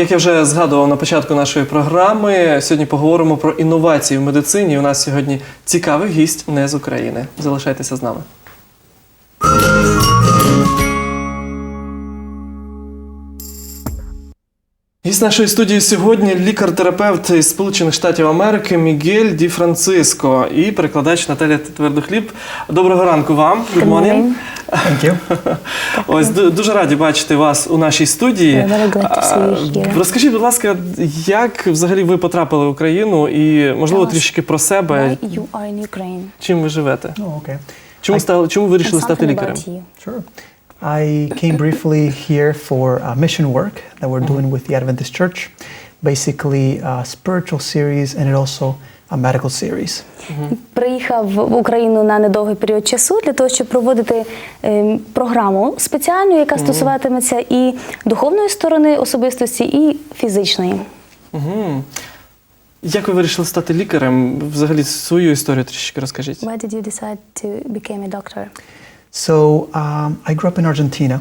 Як я вже згадував на початку нашої програми, сьогодні поговоримо про інновації в медицині. У нас сьогодні цікавий гість не з України. Залишайтеся з нами. Гість нашої студії сьогодні лікар-терапевт із Сполучених Штатів Америки Мігель Ді Франциско і перекладач Наталя Твердохліб. Доброго ранку вам. Good morning. Thank you. Ось ду- дуже раді бачити вас у нашій студії. Розкажіть, будь ласка, як взагалі ви потрапили в Україну і можливо трішки про себе, Why you are in Ukraine? чим ви живете? Oh. Чому стали чому ви вирішили стати лікарем? Sure. I came briefly here for uh, mission work that we're doing with the Adventist Church. Basically, a spiritual series and it also medical series. Приїхав в Україну на недовгий період часу для того, щоб проводити ем, програму спеціальну, яка стосуватиметься і духовної сторони особистості, і фізичної. Угу. Як ви вирішили стати лікарем? Взагалі свою історію трішки розкажіть. Why did you decide to become a doctor? So um, I grew up in Argentina,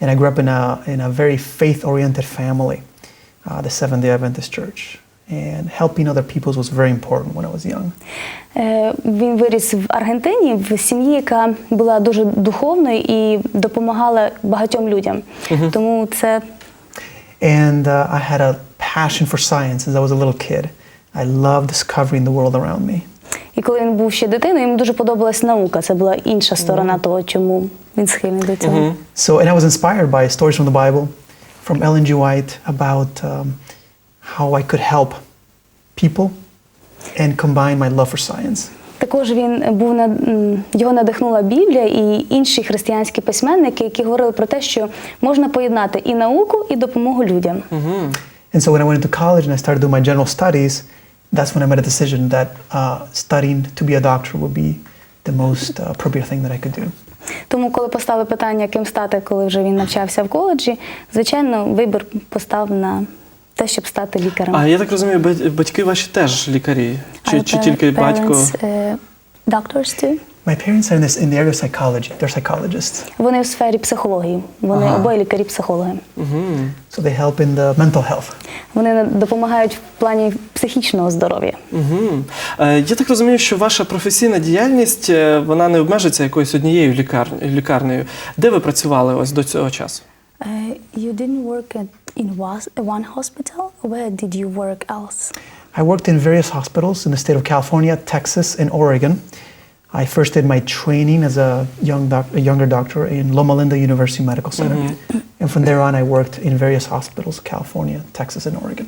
and I grew up in a in a very faith-oriented family, uh, the Seventh Day Adventist Church, and helping other people was very important when I was young. Е, Він виріс в Аргентині в сім'ї, яка була дуже духовною і допомагала багатьом людям. Тому це And uh, I had a passion for science since I was a little kid. I loved discovering the world around me. і коли він був ще дитиною, йому дуже подобалась наука. Це була інша сторона того, чому він схильний до цього. So, and I was inspired by stories from the Bible, from Ellen G. White about um, how I could help people and combine my love for science. Також він був на його надихнула Біблія і інші християнські письменники, які говорили про те, що можна поєднати і науку, і допомогу людям. And so when I went into college and I started doing my general studies, that's when I made a decision that uh, studying to be a doctor would be the most uh, appropriate thing that I could do. Тому, коли поставили питання, ким стати, коли вже він навчався в коледжі, звичайно, вибір постав на те, щоб стати лікарем. А я так розумію, бать- батьки ваші теж лікарі? Чи, чи тільки батько? е, doctors too? My parents are in this in the area of psychology. They're psychologists, Вони в сфері психології. Вони Ага. обоє лікарі-психологи. so they help in the mental health. Вони допомагають в плані психічного здоров'я. Угу. Е, я так розумію, що ваша професійна діяльність е, вона не обмежується якоюсь однією лікар... лікарнею. Де ви працювали ось до цього часу? Uh, you didn't work at, in was, one hospital? Where did you work else? I worked in various hospitals in the state of California, Texas, and Oregon. I first did my training as a young doc- a younger doctor in Loma Linda University Medical Center, and from there on, I worked in various hospitals, California, Texas, and Oregon.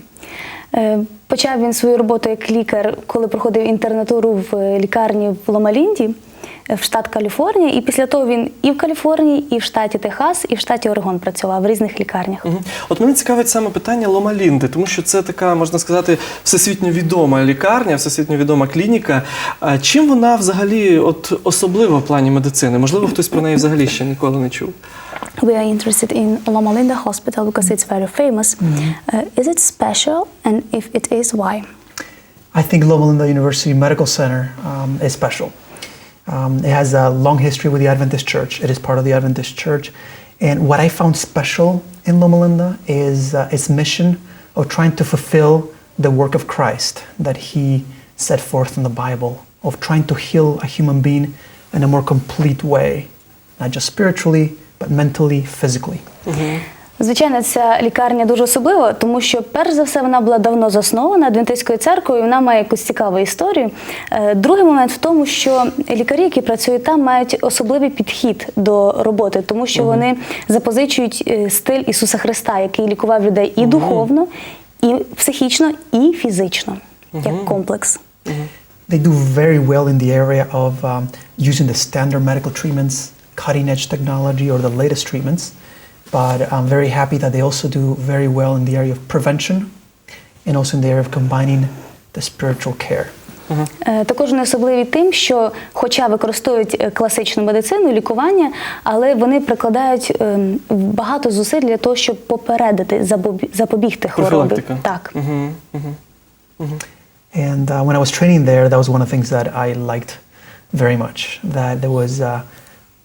Е, Почав він свою роботу як лікар, коли проходив інтернатуру в е, лікарні в Ломалінді, е, В штат Каліфорнія. І після того він і в Каліфорнії, і в штаті Техас, і в штаті Орегон працював в різних лікарнях. От мене цікавить саме питання Ломалінди, тому що це така, можна сказати, всесвітньо відома лікарня, всесвітньо відома клініка. А чим вона взагалі от особлива в плані медицини? Можливо, хтось про неї взагалі ще ніколи не чув. We are interested in Loma Linda Hospital because it's very famous. Uh, is it special? And if it is, why? I think Loma Linda University Medical Center um, is special. Um, it has a long history with the Adventist Church. It is part of the Adventist Church. And what I found special in Loma Linda is uh, its mission of trying to fulfill the work of Christ that he set forth in the Bible, of trying to heal a human being in a more complete way, not just spiritually, but mentally, physically. Звичайно, ця лікарня дуже особлива, тому що перш за все вона була давно заснована адвентистською церквою. і Вона має якусь цікаву історію. Е, Другий момент в тому, що лікарі, які працюють там, мають особливий підхід до роботи, тому що вони запозичують е, стиль Ісуса Христа, який лікував людей і духовно, і психічно, і фізично, як комплекс. They do very well in the area of um, using the standard medical treatments, cutting edge technology, or the latest treatments. But I'm very happy that they also do very well in the area of prevention and also in the area of combining the spiritual care. Е, Також вони особливі тим, що, хоча використовують е, класичну медицину, лікування, але вони прикладають ем, багато зусиль для того, щоб попередити, забобі- запобігти хворобі. Профілактика. Так. Угу. Угу. And uh, when I was training there, that was one of the things that I liked very much. That there was a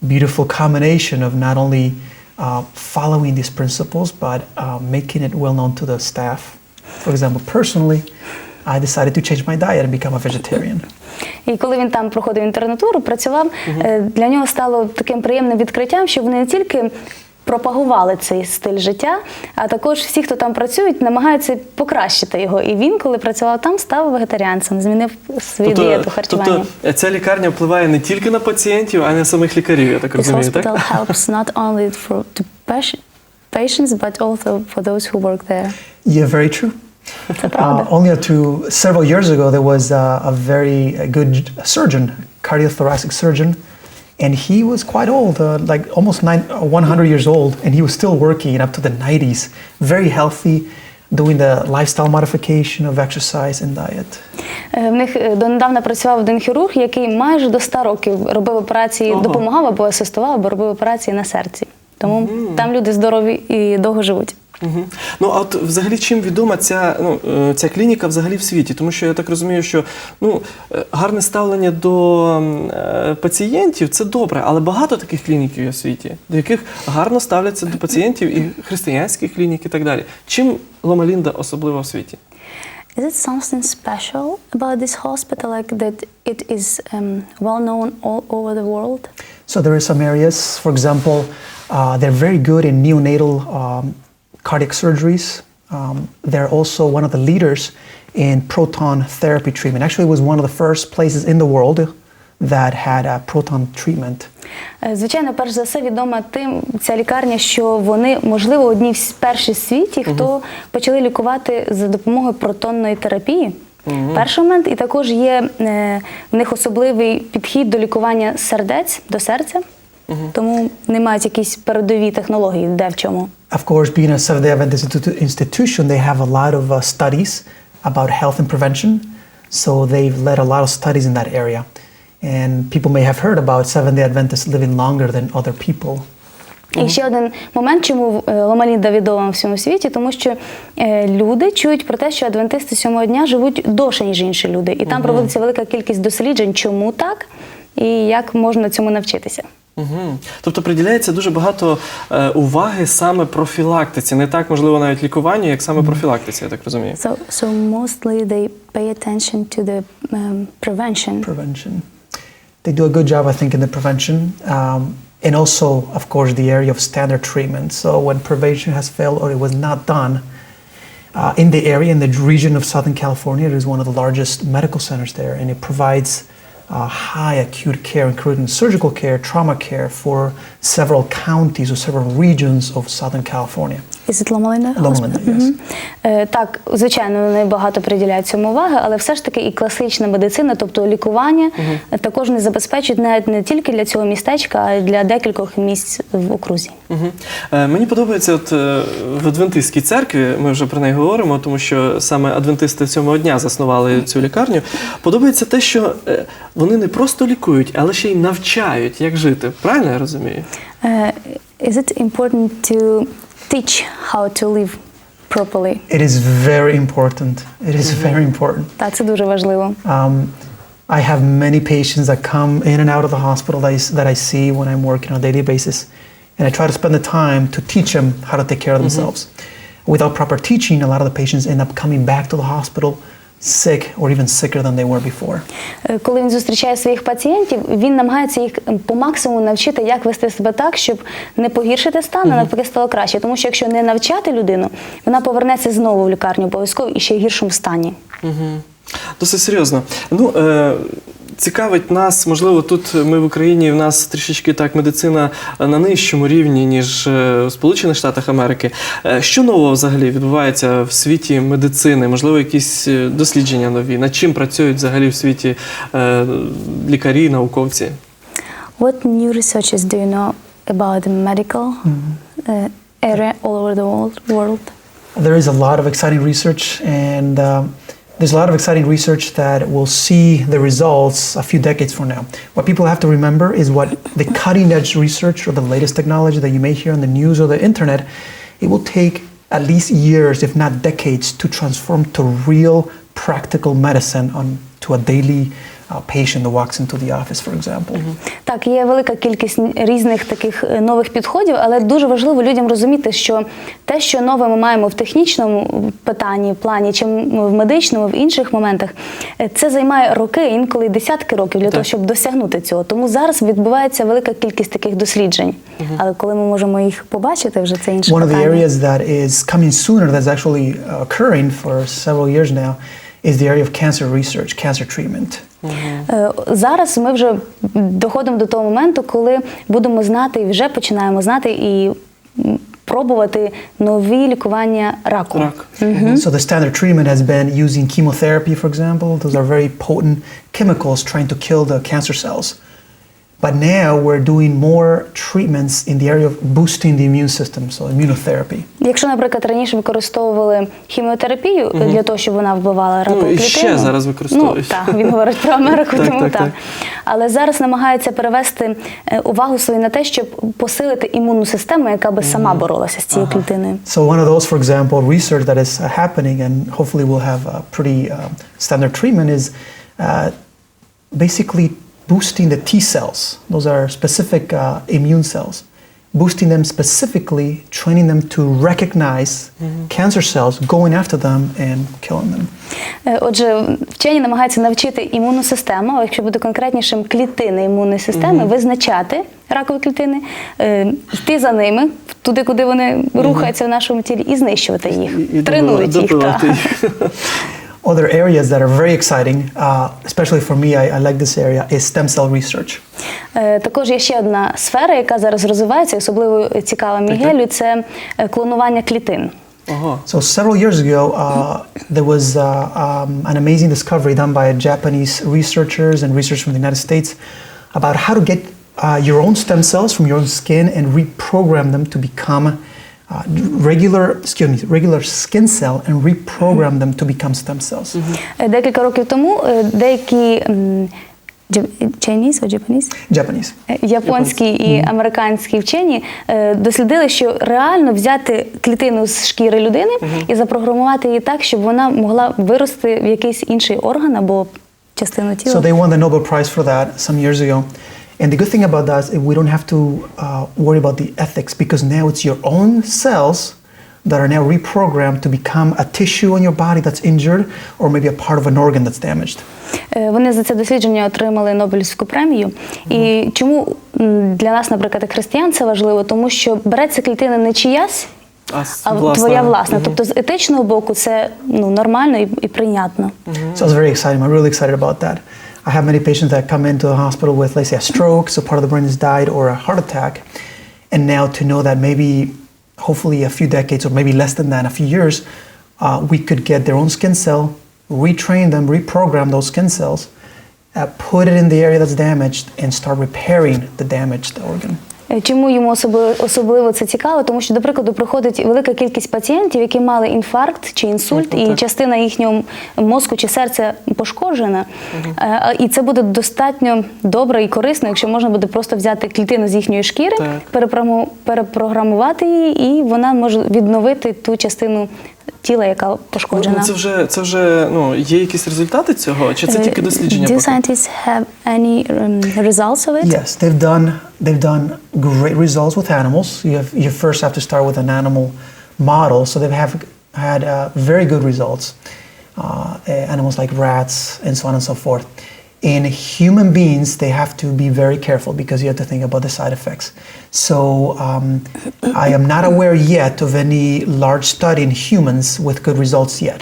beautiful combination of not only uh, following these principles, but uh, making it well known to the staff. For example, personally, I decided to change my diet and become a vegetarian. І коли він там проходив інтернатуру, працював, е, для нього стало таким приємним відкриттям, що вони не тільки пропагували цей стиль життя, а також всі, хто там працюють, намагаються покращити його. І він, коли працював там, став вегетаріанцем, змінив свою дієту харчування. тобто е, ця лікарня впливає не тільки на пацієнтів, а й на самих лікарів, я так This розумію, hospital так? helps not only for patient- patients, but also for those who work there. Yeah, very true. Це правда. Uh, only up to several years ago, there was uh, a very good surgeon, cardiothoracic surgeon, and he was quite old, uh, like almost nine, uh, 100 years old, and he was still working up to the 90s, very healthy, doing the lifestyle modification of exercise and diet. Е, В них е, донедавна працював один хірург, який майже до 100 років робив операції, Ага. допомагав або асистував, або робив операції на серці. Тому там люди здорові і довго живуть. Угу. Ну а от взагалі чим відома ця, ну, е, ця клініка взагалі в світі? Тому що я так розумію, що ну, е, гарне ставлення до е, пацієнтів це добре, але багато таких клініків є в світі, до яких гарно ставляться до пацієнтів і християнські клініки і так далі. Чим Ломалінда особлива в світі? Is it something special about this hospital, like that it is um, well known all over the world? So there are some areas, for example, uh, they're very good in neonatal um, cardiac surgeries. Um, they're also one of the leaders in proton therapy treatment. Actually, it was one of the first places in the world that had a proton treatment. Е, Звичайно, перш за все відома тим ця лікарня, що вони, можливо, одні з перші в світі, хто почали лікувати за допомогою протонної терапії. Перший момент, і також є е, в них особливий підхід до лікування сердець до серця, тому не мають якісь передові технології, де в чому. Of course, being a Seventh day Adventist institution, they have a lot of uh, studies about health and prevention. So they've led a lot of studies in that area. And people may have heard about Seventh day Adventists living longer than other people. І ще один момент, чому е, Ломалінда відома в всьому світі, тому що е, люди чують про те, що адвентисти сьомого дня живуть довше, ніж інші люди. І там проводиться велика кількість досліджень, чому так і як можна цьому навчитися. Угу. Тобто приділяється дуже багато е, уваги саме профілактиці, не так можливо навіть лікуванню, як саме профілактиці, я так розумію. So, so mostly they pay attention to the um, prevention. prevention. They do a good job, I think, in the prevention. Um, and also, of course, the area of standard treatment. So when prevention has failed or it was not done, uh, in the area, in the region of Southern California, it is one of the largest medical centers there, and it provides uh, high acute care, including surgical care, trauma care for several counties or several regions of Southern California. Loma Linda, yes. Е, Так, звичайно, вони багато приділяють цьому уваги, але все ж таки і класична медицина, тобто лікування, е, також не забезпечують навіть не тільки для цього містечка, а й для декількох місць в окрузі. Угу. Е, мені подобається, от е, в Адвентистській церкві, ми вже про неї говоримо, тому що саме адвентисти сьомого дня заснували цю лікарню. Подобається те, що е, вони не просто лікують, але ще й навчають, як жити. Правильно я розумію? Е, Is it important to teach how to live properly? It is very important. It is very important. Так, це дуже важливо. Um, I have many patients that come in and out of the hospital that I, s- that I see when I'm working on a daily basis. And I try to spend the time to teach them how to take care of themselves. Without proper teaching, a lot of the patients end up coming back to the hospital sick or even sicker than they were before. Е, Коли він зустрічає своїх пацієнтів, він намагається їх по максимуму навчити, як вести себе так, щоб не погіршити стан, а навпаки стало краще. Тому що якщо не навчати людину, вона повернеться знову в лікарню обов'язково і ще в гіршому стані. Досить серйозно. Ну, е, цікавить нас, можливо, тут ми в Україні, в нас трішечки так медицина на нижчому рівні, ніж е, в Сполучених Штатах Америки. Е, що нового взагалі відбувається в світі медицини? Можливо, якісь е, дослідження нові? Над чим працюють взагалі в світі е, лікарі, науковці? What new researches do you know about the medical uh, area all over the world? There is a lot of exciting research, and um, there's a lot of exciting research that will see the results a few decades from now. What people have to remember is what the cutting edge research or the latest technology that you may hear on the news or the internet, it will take at least years, if not decades, to transform to real practical medicine on to a daily patient walks into the office, for example. Так, є велика кількість різних таких е, нових підходів, але дуже важливо людям розуміти, що те, що нове ми маємо в технічному питанні, плані, чи в медичному, в інших моментах, е, це займає роки, інколи десятки років для того, щоб досягнути цього. Тому зараз відбувається велика кількість таких досліджень. Але коли ми можемо їх побачити, вже це інше One of the питання. areas that is coming sooner, that's actually occurring for several years now, is the area of cancer research, cancer treatment. Е, Зараз ми вже доходимо до того моменту, коли будемо знати і вже починаємо знати і пробувати нові лікування раку. Рак. So the standard treatment has been using chemotherapy, for example. Those are very potent chemicals trying to kill the cancer cells. But now we're doing more treatments in the area of boosting the immune system, so immunotherapy. Якщо, наприклад, раніше використовували хіміотерапію для того, щоб вона вбивала ракову Ну, і ще зараз використовують. Ну, так, він говорить про Америку, Так, тому так, так, так. Але зараз намагається перевести е, увагу свою на те, щоб посилити імунну систему, яка би сама боролася з цією клітиною. So one of those, for example, research that is uh, happening, and hopefully we'll have a pretty um, standard treatment, is uh, basically boosting the T cells. Those are specific uh, immune cells. Boosting them specifically, training them to recognize cancer cells, going after them and killing them. Е, Отже, вчені намагаються навчити імунну систему, а якщо бути конкретнішим, клітини імунної системи, визначати ракові клітини, е, йти за ними туди, куди вони рухаються в нашому тілі, і знищувати їх. І- Тренують їх. їх. Other areas that are very exciting, uh, especially for me, I, I like this area, is stem cell research. Е, Також є ще одна сфера, яка зараз розвивається, і особливо цікава Мігелю, це е, клонування клітин. Ага. So several years ago, uh, there was uh, um, an amazing discovery done by Japanese researchers and researchers from the United States about how to get uh, your own stem cells from your own skin and reprogram them to become uh, regular, excuse me, regular skin cell and reprogram them to become stem cells. Е, Декілька років тому е, деякі м, Chinese or Japanese? Japanese. Е, Японські і американські вчені е, дослідили, що реально взяти клітину з шкіри людини і запрограмувати її так, щоб вона могла вирости в якийсь інший орган або частину тіла. So they won the Nobel Prize for that some years ago. And the good thing about that is we don't have to uh, worry about the ethics because now it's your own cells that are now reprogrammed to become a tissue on your body that's injured or maybe a part of an organ that's damaged. Е, Вони за це дослідження отримали Нобелівську премію. І чому м, для нас, наприклад, як християн, це важливо? Тому що береться клітина не чиясь, А, с- а власна. твоя власна. Мгм. Тобто з етичного боку це ну, нормально і, і прийнятно. So it's very exciting. I'm really excited about that. I have many patients that come into the hospital with, let's say, a stroke, so part of the brain has died, or a heart attack. And now to know that maybe, hopefully, a few decades or maybe less than that, a few years, uh, we could get their own skin cell, retrain them, reprogram those skin cells, uh, put it in the area that's damaged, and start repairing the damaged organ. Е, Чому йому особливо, особливо це цікаво? Тому що, до прикладу, приходить велика кількість пацієнтів, які мали інфаркт чи інсульт, і частина їхнього мозку чи серця пошкоджена. Е, І це буде достатньо добре і корисно, якщо можна буде просто взяти клітину з їхньої шкіри, перепрограмувати її, і вона може відновити ту частину тіла, яка Ну, пошкоджена. це вже це вже ну є якісь результати цього, чи це тільки дослідження? Do поки? scientists have any um, results of it? Yes, they've done they've done great results with animals. You have you first have to start with an animal model, so they have had uh, very good results. Uh, uh, animals like rats and so on and so forth. In human beings, they have to be very careful because you have to think about the side effects. So um, I am not aware yet of any large study in humans with good results yet,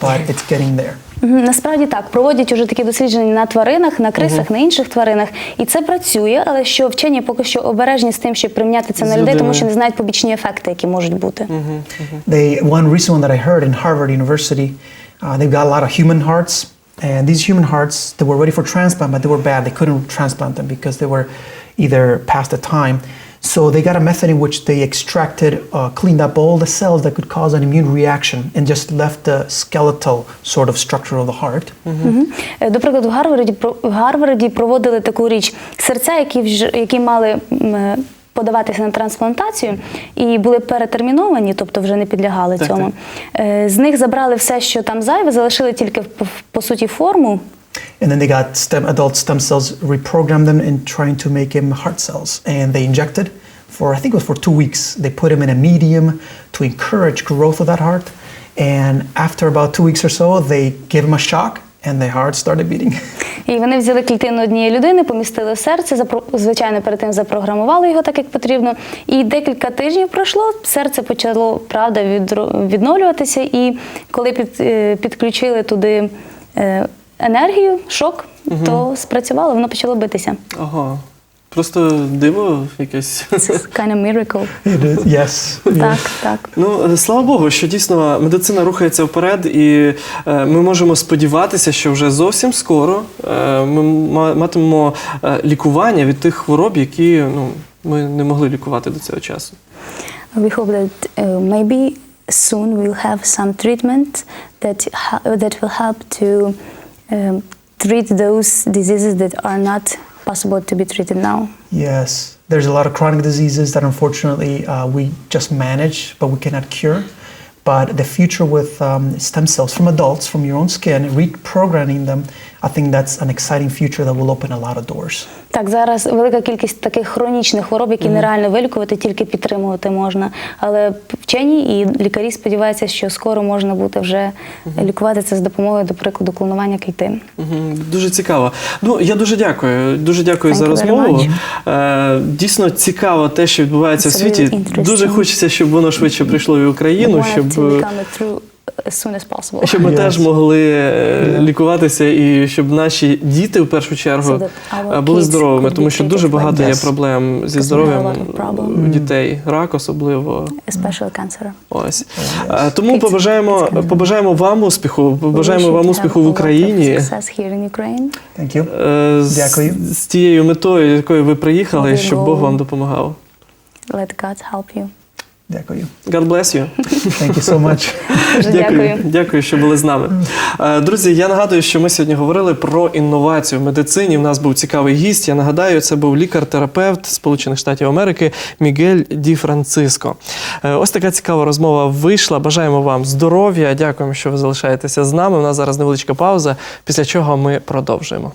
but it's getting there. Мгм, Насправді так, проводять уже такі дослідження на тваринах, на крисах, на інших тваринах, і це працює, але що вчені поки що обережні з тим, щоб приміняти це З на людей, тому людиною. що не знають побічні ефекти, які можуть бути. They one recent one that I heard in Harvard University, uh, they've got a lot of human hearts, and these human hearts they were ready for transplant, but they were bad. They couldn't transplant them because they were either past the time. So they got a method in which they extracted, uh, cleaned up all the cells that could cause an immune reaction, and just left the skeletal sort of structure of the heart. Мгм. Е, До прикладу, в Гарварді про- в Гарварді проводили таку річ: серця, які вже які мали м, е, подаватися на трансплантацію і були перетерміновані, тобто вже не підлягали Так, цьому. Е, З них забрали все, що там зайве, залишили тільки по, по суті форму. And then they got stem, adult stem cells, reprogrammed them, and trying to make him heart cells. And they injected for, I think it was for two weeks. They put him in a medium to encourage growth of that heart. And after about two weeks or so, they gave him a shock, and the heart started beating. І вони взяли клітину однієї людини, помістили в серце, запро- звичайно, перед тим запрограмували його так, як потрібно. І декілька тижнів пройшло, серце почало правда відро- відновлюватися. І коли під, е, підключили туди е, енергію, шок, то спрацювало, воно почало битися. Ага. Просто диво якесь. Це kind of miracle. It is, yes. Так, так. Ну, е, слава Богу, що дійсно медицина рухається вперед, і е, ми можемо сподіватися, що вже зовсім скоро е, ми ма- матимемо е, лікування від тих хвороб, які ну, ми не могли лікувати до цього часу. We hope that uh, maybe soon we'll have some treatment that ha- that will help to um, treat those diseases that are not possible to be treated now. Yes, there's a lot of chronic diseases that unfortunately uh, we just manage, but we cannot cure. But the future with um, stem cells from adults, from your own skin, reprogramming them, I think that's an exciting future that will open a lot of doors. Так, зараз велика кількість таких хронічних хвороб, які нереально вилікувати, тільки підтримувати можна. Але вчені і лікарі сподіваються, що скоро можна буде вже лікувати це з допомогою, до прикладу, клонування клітин. Мгм, Дуже цікаво. Ну я дуже дякую. Дуже дякую Thank за розмову. Е, дійсно цікаво те, що відбувається в світі. really. Дуже хочеться, щоб воно швидше прийшло в Україну, щоб, as soon as possible. щоб ми Yes. теж могли е, лікуватися, і щоб наші діти в першу чергу е, були здоровими, тому що дуже like багато є проблем зі здоров'ям у дітей, рак особливо. Especially cancer. Ось. Е, тому It's- побажаємо it's побажаємо вам успіху. Побажаємо вам успіху в Україні. Дякую. З тією метою, якою ви приїхали, щоб Бог вам допомагав. Let God help you. Дякую. God bless you. Thank you so much. Дуже Дякую, дякую. дякую, що були з нами. Е, Друзі, я нагадую, що ми сьогодні говорили про інновацію в медицині. У нас був цікавий гість. Я нагадаю, це був лікар-терапевт Сполучених Штатів Америки Мігель Ді Франциско. Е, Ось така цікава розмова вийшла. Бажаємо вам здоров'я. Дякуємо, що ви залишаєтеся з нами. У нас зараз невеличка пауза, після чого ми продовжуємо.